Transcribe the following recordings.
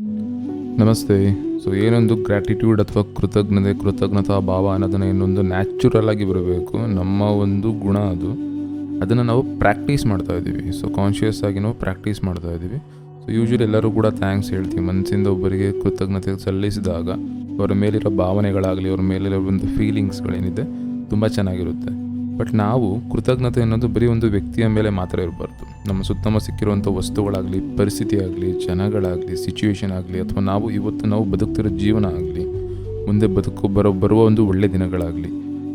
ನಮಸ್ತೆ. ಸೊ ಏನೊಂದು ಗ್ರ್ಯಾಟಿಟ್ಯೂಡ್ ಅಥವಾ ಕೃತಜ್ಞತೆ, ಕೃತಜ್ಞತಾ ಭಾವ ಅನ್ನೋದನ್ನು ಇನ್ನೊಂದು ನ್ಯಾಚುರಲ್ ಆಗಿ ಬರಬೇಕು. ನಮ್ಮ ಒಂದು ಗುಣ ಅದು. ಅದನ್ನು ನಾವು ಪ್ರಾಕ್ಟೀಸ್ ಮಾಡ್ತಾ ಇದ್ದೀವಿ. ಸೊ ಕಾನ್ಷಿಯಸ್ ಆಗಿ ನಾವು ಪ್ರಾಕ್ಟೀಸ್ ಮಾಡ್ತಾ ಇದ್ದೀವಿ. ಸೊ ಯೂಶ್ವಲಿ ಎಲ್ಲರೂ ಕೂಡ ಥ್ಯಾಂಕ್ಸ್ ಹೇಳ್ತೀವಿ. ಮನಸ್ಸಿಂದ ಒಬ್ಬರಿಗೆ ಕೃತಜ್ಞತೆ ಸಲ್ಲಿಸಿದಾಗ ಅವರ ಮೇಲಿರೋ ಭಾವನೆಗಳಾಗಲಿ, ಅವ್ರ ಮೇಲಿರೋ ಒಂದು ಫೀಲಿಂಗ್ಸ್ಗಳೇನಿದೆ ತುಂಬ ಚೆನ್ನಾಗಿರುತ್ತೆ. ಬಟ್ ನಾವು ಕೃತಜ್ಞತೆ ಅನ್ನೋದು ಬರೀ ಒಂದು ವ್ಯಕ್ತಿಯ ಮೇಲೆ ಮಾತ್ರ ಇರಬಾರ್ದು. ನಮ್ಮ ಸುತ್ತಮ ಸಿಕ್ಕಿರುವಂಥ ವಸ್ತುಗಳಾಗಲಿ ಪರಿಸ್ಥಿತಿ ಆಗಲಿ ಜನಗಳಾಗಲಿ ಸಿಚುವೇಶನ್ ಆಗಲಿ, ಅಥವಾ ನಾವು ಇವತ್ತು ನಾವು ಬದುಕ್ತಿರೋ ಜೀವನ ಆಗಲಿ, ಮುಂದೆ ಬದುಕು ಬರೋ, ಬರುವ ಒಂದು ಒಳ್ಳೆ ದಿನಗಳಾಗಲಿ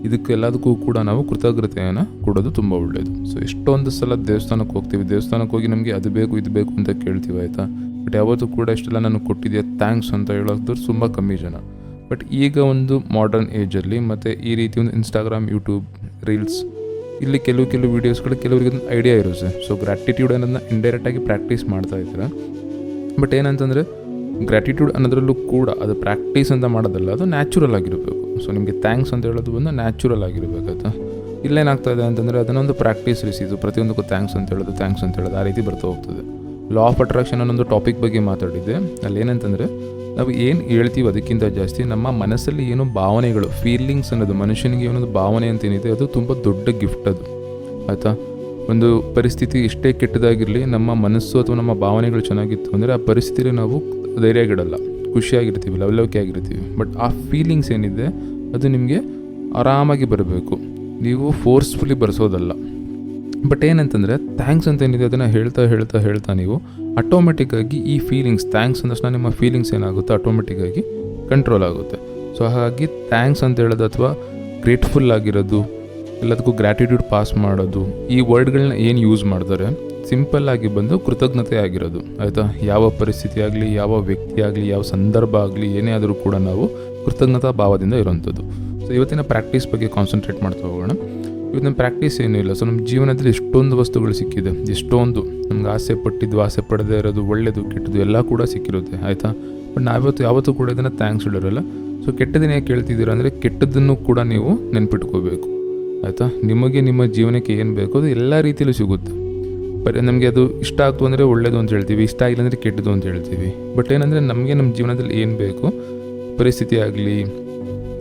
ಇದಕ್ಕೆಲ್ಲದಕ್ಕೂ ಕೂಡ ನಾವು ಕೃತಜ್ಞತೆಯನ್ನು ಕೊಡೋದು ತುಂಬ ಒಳ್ಳೆಯದು ಸೊ ಎಷ್ಟೊಂದು ಸಲ ದೇವಸ್ಥಾನಕ್ಕೆ ಹೋಗ್ತೀವಿ, ದೇವಸ್ಥಾನಕ್ಕೆ ಹೋಗಿ ನಮಗೆ ಅದು ಬೇಕು, ಇದು ಬೇಕು ಅಂತ ಕೇಳ್ತೀವಿ, ಆಯಿತಾ? ಬಟ್ ಯಾವತ್ತೂ ಕೂಡ ಇಷ್ಟೆಲ್ಲ ನಾನು ಕೊಟ್ಟಿದೆಯಾ ಥ್ಯಾಂಕ್ಸ್ ಅಂತ ಹೇಳೋದು ತುಂಬ ಕಮ್ಮಿ ಜನ. ಬಟ್ ಈಗ ಒಂದು ಮಾಡರ್ನ್ ಏಜಲ್ಲಿ ಮತ್ತು ಈ ರೀತಿ ಒಂದು ಇನ್ಸ್ಟಾಗ್ರಾಮ್ ಯೂಟ್ಯೂಬ್ ರೀಲ್ಸ್ ಇಲ್ಲಿ ಕೆಲವು ಕೆಲವು ವೀಡಿಯೋಸ್ಗಳು ಕೆಲವರಿಗೆ ಒಂದು ಐಡಿಯಾ ಇರುತ್ತೆ ಸೊ ಗ್ರ್ಯಾಟಿಟ್ಯೂಡ್ ಅನ್ನೋದನ್ನ ಇಂಡೈರೆಕ್ಟಾಗಿ ಪ್ರಾಕ್ಟೀಸ್ ಮಾಡ್ತಾ ಇದ್ದೀರಾ? ಬಟ್ ಏನಂತಂದರೆ ಗ್ರ್ಯಾಟಿಟ್ಯೂಡ್ ಅನ್ನೋದ್ರಲ್ಲೂ ಕೂಡ ಅದು ಪ್ರಾಕ್ಟೀಸ್ ಅಂತ ಮಾಡೋದಲ್ಲ, ಅದು ನ್ಯಾಚುರಲ್ ಆಗಿರಬೇಕು. ಸೊ ನಿಮಗೆ ಥ್ಯಾಂಕ್ಸ್ ಅಂತ ಹೇಳೋದು ಬಂದು ನ್ಯಾಚುರಲ್ ಆಗಿರಬೇಕಾಯ್ತಾ ಇಲ್ಲೇನಾಗ್ತಾ ಇದೆ ಅಂತಂದರೆ, ಅದನ್ನೊಂದು ಪ್ರಾಕ್ಟೀಸ್ ರಿಸೀಸು ಪ್ರತಿಯೊಂದಕ್ಕೂ ಥ್ಯಾಂಕ್ಸ್ ಅಂತ ಹೇಳೋದು ಥ್ಯಾಂಕ್ಸ್ ಅಂತ ಹೇಳೋದು, ಆ ರೀತಿ ಬರ್ತಾ ಹೋಗ್ತದೆ. ಲಾ ಆಫ್ ಅಟ್ರಾಕ್ಷನ್ ಅನ್ನೊಂದು ಟಾಪಿಕ್ ಬಗ್ಗೆ ಮಾತಾಡಿದ್ದೆ. ಅಲ್ಲಿ ಏನಂತಂದರೆ ನಾವು ಏನು ಹೇಳ್ತೀವಿ ಅದಕ್ಕಿಂತ ಜಾಸ್ತಿ ನಮ್ಮ ಮನಸ್ಸಲ್ಲಿ ಏನೋ ಭಾವನೆಗಳು ಫೀಲಿಂಗ್ಸ್ ಅನ್ನೋದು, ಮನುಷ್ಯನಿಗೆ ಏನೊಂದು ಭಾವನೆ ಅಂತ ಏನಿದೆ, ಅದು ತುಂಬ ದೊಡ್ಡ ಗಿಫ್ಟ್ ಅದು. ಆಯಿತಾ? ಒಂದು ಪರಿಸ್ಥಿತಿ ಎಷ್ಟೇ ಕೆಟ್ಟದಾಗಿರಲಿ, ನಮ್ಮ ಮನಸ್ಸು ಅಥವಾ ನಮ್ಮ ಭಾವನೆಗಳು ಚೆನ್ನಾಗಿತ್ತು ಅಂದರೆ ಆ ಪರಿಸ್ಥಿತಿಲಿ ನಾವು ಧೈರ್ಯಗಿಡಲ್ಲ ಖುಷಿಯಾಗಿರ್ತೀವಿ, ಲವಲವಿಕೆ ಆಗಿರ್ತೀವಿ. ಬಟ್ ಆ ಫೀಲಿಂಗ್ಸ್ ಏನಿದೆ, ಅದು ನಿಮಗೆ ಆರಾಮಾಗಿ ಬರಬೇಕು. ನೀವು ಫೋರ್ಸ್ಫುಲಿ ಬರೆಸೋದಲ್ಲ. ಬಟ್ ಏನಂತಂದರೆ ಥ್ಯಾಂಕ್ಸ್ ಅಂತ ಏನಿದೆ ಅದನ್ನು ಹೇಳ್ತಾ ಹೇಳ್ತಾ ಹೇಳ್ತಾ ನೀವು ಆಟೋಮೆಟಿಕ್ಕಾಗಿ ಈ ಫೀಲಿಂಗ್ಸ್ ಥ್ಯಾಂಕ್ಸ್ ಅಂದಷ್ಟು ನಿಮ್ಮ ಫೀಲಿಂಗ್ಸ್ ಏನಾಗುತ್ತೆ? ಆಟೋಮೆಟಿಕ್ಕಾಗಿ ಕಂಟ್ರೋಲ್ ಆಗುತ್ತೆ. ಸೊ ಹಾಗಾಗಿ ಥ್ಯಾಂಕ್ಸ್ ಅಂತ ಹೇಳೋದು ಅಥವಾ ಗ್ರೇಟ್ಫುಲ್ ಆಗಿರೋದು, ಎಲ್ಲದಕ್ಕೂ ಗ್ರ್ಯಾಟಿಟ್ಯೂಡ್ ಪಾಸ್ ಮಾಡೋದು, ಈ ವರ್ಡ್ಗಳನ್ನ ಏನು ಯೂಸ್ ಮಾಡ್ತಾರೆ? ಸಿಂಪಲ್ ಆಗಿ ಬಂದು ಕೃತಜ್ಞತೆ ಆಗಿರೋದು. ಆಯಿತಾ? ಯಾವ ಪರಿಸ್ಥಿತಿ ಆಗಲಿ, ಯಾವ ವ್ಯಕ್ತಿ ಆಗಲಿ, ಯಾವ ಸಂದರ್ಭ ಆಗಲಿ, ಏನೇ ಆದರೂ ಕೂಡ ನಾವು ಕೃತಜ್ಞತಾ ಭಾವದಿಂದ ಇರೋವಂಥದ್ದು. ಸೊ ಇವತ್ತಿನ ಪ್ರಾಕ್ಟೀಸ್ ಬಗ್ಗೆ ಕಾನ್ಸಂಟ್ರೇಟ್ ಮಾಡ್ತಾ ಹೋಗೋಣ. ಇವತ್ತಿನ ಪ್ರಾಕ್ಟೀಸ್ ಏನೂ ಇಲ್ಲ. ಸೊ ನಮ್ಮ ಜೀವನದಲ್ಲಿ ಎಷ್ಟೊಂದು ವಸ್ತುಗಳು ಸಿಕ್ಕಿದೆ. ಎಷ್ಟೊಂದು ನಮ್ಗೆ ಆಸೆ ಪಟ್ಟಿದ್ದು, ಆಸೆ ಪಡದೇ ಇರೋದು ಒಳ್ಳೆಯದು ಕೆಟ್ಟದ್ದು ಎಲ್ಲ ಕೂಡ ಸಿಕ್ಕಿರುತ್ತೆ. ಆಯಿತಾ? ಬಟ್ ನಾವಿವತ್ತು, ಯಾವತ್ತೂ ಕೂಡ ಇದನ್ನು ಥ್ಯಾಂಕ್ಸ್ ಹೇಳಿರಲ್ಲ. ಸೊ ಕೆಟ್ಟದನ್ನ ಕೇಳ್ತಿದ್ದೀರಾ ಅಂದರೆ, ಕೆಟ್ಟದ್ದನ್ನು ಕೂಡ ನೀವು ನೆನ್ಪಿಟ್ಕೋಬೇಕು. ಆಯಿತಾ? ನಿಮಗೆ ನಿಮ್ಮ ಜೀವನಕ್ಕೆ ಏನು ಬೇಕೋ ಅದು ಎಲ್ಲ ರೀತಿಯಲ್ಲೂ ಸಿಗುತ್ತೆ. ಬರೀ ನಮಗೆ ಅದು ಇಷ್ಟ ಆಗ್ತು ಅಂದರೆ ಒಳ್ಳೇದು ಅಂತ ಹೇಳ್ತೀವಿ, ಇಷ್ಟ ಆಗಿಲ್ಲ ಅಂದರೆ ಕೆಟ್ಟದ್ದು ಅಂತ ಹೇಳ್ತೀವಿ. ಬಟ್ ಏನಂದರೆ, ನಮಗೆ ನಮ್ಮ ಜೀವನದಲ್ಲಿ ಏನು ಬೇಕು ಪರಿಸ್ಥಿತಿ ಆಗಲಿ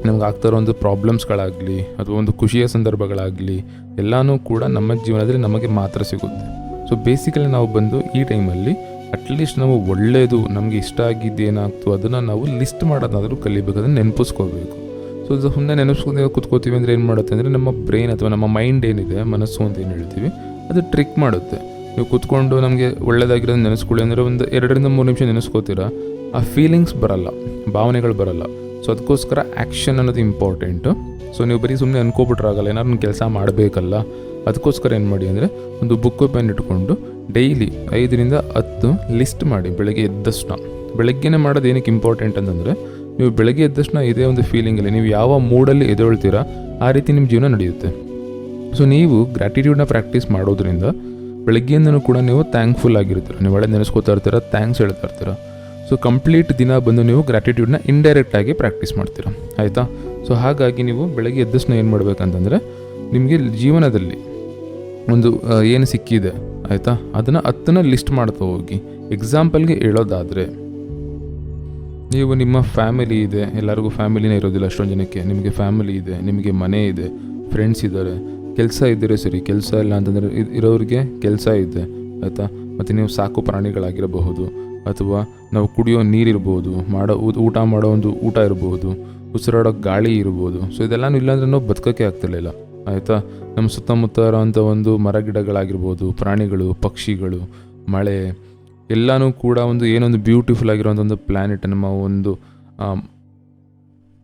ನಮ್ಗೆ ಆಗ್ತಾ ಇರೋ ಒಂದು ಪ್ರಾಬ್ಲಮ್ಸ್ಗಳಾಗಲಿ ಅಥವಾ ಒಂದು ಖುಷಿಯ ಸಂದರ್ಭಗಳಾಗಲಿ, ಎಲ್ಲನೂ ಕೂಡ ನಮ್ಮ ಜೀವನದಲ್ಲಿ ನಮಗೆ ಮಾತ್ರ ಸಿಗುತ್ತೆ. ಸೊ ಬೇಸಿಕಲಿ ನಾವು ಬಂದು ಈ ಟೈಮಲ್ಲಿ ಅಟ್ಲೀಸ್ಟ್ ನಾವು ಒಳ್ಳೆಯದು, ನಮಗೆ ಇಷ್ಟ ಆಗಿದ್ದೇನಾಗ್ತು ಅದನ್ನು ನಾವು ಲಿಸ್ಟ್ ಮಾಡೋದಾದರೂ ಕಲಿಬೇಕು ಅದನ್ನು ನೆನಪಿಸ್ಕೋಬೇಕು ಸೊ ಸುಮ್ಮನೆ ನೆನಪಿಸ್ಕೊಂಡು ಕೂತ್ಕೋತೀವಿ ಅಂದರೆ ಏನು ಮಾಡುತ್ತೆ ಅಂದರೆ ನಮ್ಮ ಬ್ರೈನ್ ಅಥವಾ ನಮ್ಮ ಮೈಂಡ್ ಏನಿದೆ, ಮನಸ್ಸು ಅಂತ ಏನು ಹೇಳ್ತೀವಿ, ಅದು ಟ್ರಿಕ್ ಮಾಡುತ್ತೆ. ನೀವು ಕೂತ್ಕೊಂಡು ನಮಗೆ ಒಳ್ಳೆಯದಾಗಿರೋದು ನೆನೆಸ್ಕೊಳ್ಳಿ ಅಂದರೆ ಒಂದು ಎರಡರಿಂದ ಮೂರು ನಿಮಿಷ ನೆನೆಸ್ಕೋತೀರಾ, ಆ ಫೀಲಿಂಗ್ಸ್ ಬರಲ್ಲ, ಭಾವನೆಗಳು ಬರಲ್ಲ. ಸೊ ಅದಕ್ಕೋಸ್ಕರ ಆ್ಯಕ್ಷನ್ ಅನ್ನೋದು ಇಂಪಾರ್ಟೆಂಟು ಸೊ ನೀವು ಬರೀ ಸುಮ್ಮನೆ ಅನ್ಕೋಬಿಟ್ರಾಗಲ್ಲ ಏನಾದ್ರು ಕೆಲಸ ಮಾಡಬೇಕಲ್ಲ, ಅದಕ್ಕೋಸ್ಕರ ಏನು ಮಾಡಿ ಅಂದರೆ ಒಂದು ಬುಕ್ಕು ಪೆನ್ ಇಟ್ಕೊಂಡು ಡೈಲಿ ಐದರಿಂದ ಹತ್ತು ಲಿಸ್ಟ್ ಮಾಡಿ ಬೆಳಗ್ಗೆ ಎದ್ದಷ್ಟು ಬೆಳಗ್ಗೆನೇ ಮಾಡೋದು ಏನಕ್ಕೆ ಇಂಪಾರ್ಟೆಂಟ್ ಅಂತಂದರೆ, ನೀವು ಬೆಳಗ್ಗೆ ಎದ್ದಷ್ಟು ಇದೇ ಒಂದು ಫೀಲಿಂಗಲ್ಲಿ ನೀವು ಯಾವ ಮೂಡಲ್ಲಿ ಎದ್ದೇಳ್ತೀರಾ, ಆ ರೀತಿ ನಿಮ್ಮ ಜೀವನ ನಡೆಯುತ್ತೆ. ಸೊ ನೀವು ಗ್ರ್ಯಾಟಿಟ್ಯೂಡ್ನ ಪ್ರಾಕ್ಟೀಸ್ ಮಾಡೋದ್ರಿಂದ ಬೆಳಗ್ಗೆಯಿಂದನೂ ಕೂಡ ನೀವು ಥ್ಯಾಂಕ್ಫುಲ್ ಆಗಿರ್ತೀರ. ನೀವು ಒಳ್ಳೆ ನೆನೆಸ್ಕೋತಾ ಇರ್ತೀರ ಥ್ಯಾಂಕ್ಸ್ ಹೇಳ್ತಾ ಇರ್ತೀರ. ಸೊ ಕಂಪ್ಲೀಟ್ ದಿನ ಬಂದು ನೀವು ಗ್ರ್ಯಾಟಿಟ್ಯೂಡ್ನ ಇಂಡೈರೆಕ್ಟಾಗಿ ಪ್ರಾಕ್ಟೀಸ್ ಮಾಡ್ತೀರ. ಆಯಿತಾ? ಸೊ ಹಾಗಾಗಿ ನೀವು ಬೆಳಗ್ಗೆ ಎದ್ದಷ್ಟು ಏನು ಮಾಡಬೇಕಂತಂದರೆ, ನಿಮಗೆ ಜೀವನದಲ್ಲಿ ಒಂದು ಏನು ಸಿಕ್ಕಿದೆ, ಆಯಿತಾ? ಅದನ್ನು ಹತ್ತನ್ನ ಲಿಸ್ಟ್ ಮಾಡ್ತಾ ಹೋಗಿ. ಎಕ್ಸಾಂಪಲ್ಗೆ ಹೇಳೋದಾದರೆ, ನೀವು ನಿಮ್ಮ ಫ್ಯಾಮಿಲಿ ಇದೆ, ಎಲ್ಲರಿಗೂ ಫ್ಯಾಮಿಲಿನೇ ಇರೋದಿಲ್ಲ ಅಷ್ಟೊಂದು ಜನಕ್ಕೆ. ನಿಮಗೆ ಫ್ಯಾಮಿಲಿ ಇದೆ, ನಿಮಗೆ ಮನೆ ಇದೆ ಫ್ರೆಂಡ್ಸ್ ಇದ್ದಾರೆ ಕೆಲಸ ಇದ್ದರೆ ಸರಿ, ಕೆಲಸ ಇಲ್ಲ ಅಂತಂದರೆ ಇರೋರಿಗೆ ಕೆಲಸ ಇದೆ, ಆಯಿತಾ? ಮತ್ತು ನೀವು ಸಾಕು ಪ್ರಾಣಿಗಳಾಗಿರಬಹುದು ಅಥವಾ ನಾವು ಕುಡಿಯೋ ನೀರಿರ್ಬೋದು ಮಾಡೋ ಊಟ ಮಾಡೋ ಒಂದು ಊಟ ಇರ್ಬೋದು, ಉಸಿರಾಡೋ ಗಾಳಿ ಇರ್ಬೋದು. ಸೊ ಇದೆಲ್ಲನೂ ಇಲ್ಲಾಂದ್ರೆ ನಾವು ಬದುಕೋಕ್ಕೆ ಆಗ್ತಿರ್ಲಿಲ್ಲ ಆಯಿತಾ? ನಮ್ಮ ಸುತ್ತಮುತ್ತ ಇರೋವಂಥ ಒಂದು ಮರ ಗಿಡಗಳಾಗಿರ್ಬೋದು, ಪ್ರಾಣಿಗಳು, ಪಕ್ಷಿಗಳು, ಮಳೆ, ಎಲ್ಲನೂ ಕೂಡ ಒಂದು ಏನೊಂದು ಬ್ಯೂಟಿಫುಲ್ ಆಗಿರೋಂಥ ಒಂದು ಪ್ಲ್ಯಾನೆಟ್ ನಮ್ಮ ಒಂದು